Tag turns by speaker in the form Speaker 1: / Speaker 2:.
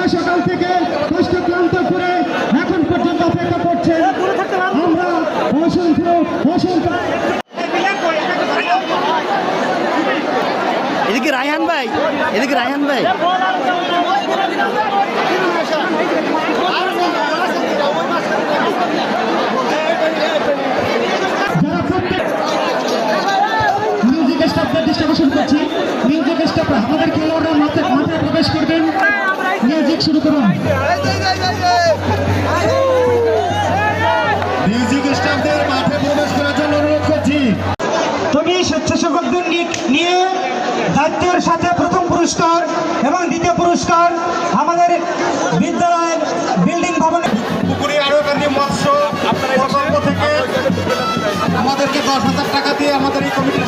Speaker 1: তারা সকাল থেকে কষ্ট ক্লান্ত
Speaker 2: করে এখন পর্যন্ত অপেক্ষা করছেন। আমরা অসংখ্য অসংখ্য এদিকে রায়হান ভাই, এদিকে রায়হান ভাই। মিউজিক স্টাফদের মাঠে প্রবেশ করার জন্য অনুরোধ করছি।
Speaker 3: তুমি স্বেচ্ছাসেবকদের নিয়ে দায়িত্বের সাথে প্রথম পুরস্কার এবং দ্বিতীয় পুরস্কার আমাদের বিদ্যালয়ের বিল্ডিং ভবনে
Speaker 2: পুকুরি আরোকান্দি মৎস্য প্রকল্প থেকে আমাদেরকে দশ হাজার টাকা দিয়ে আমাদের এই কমিটি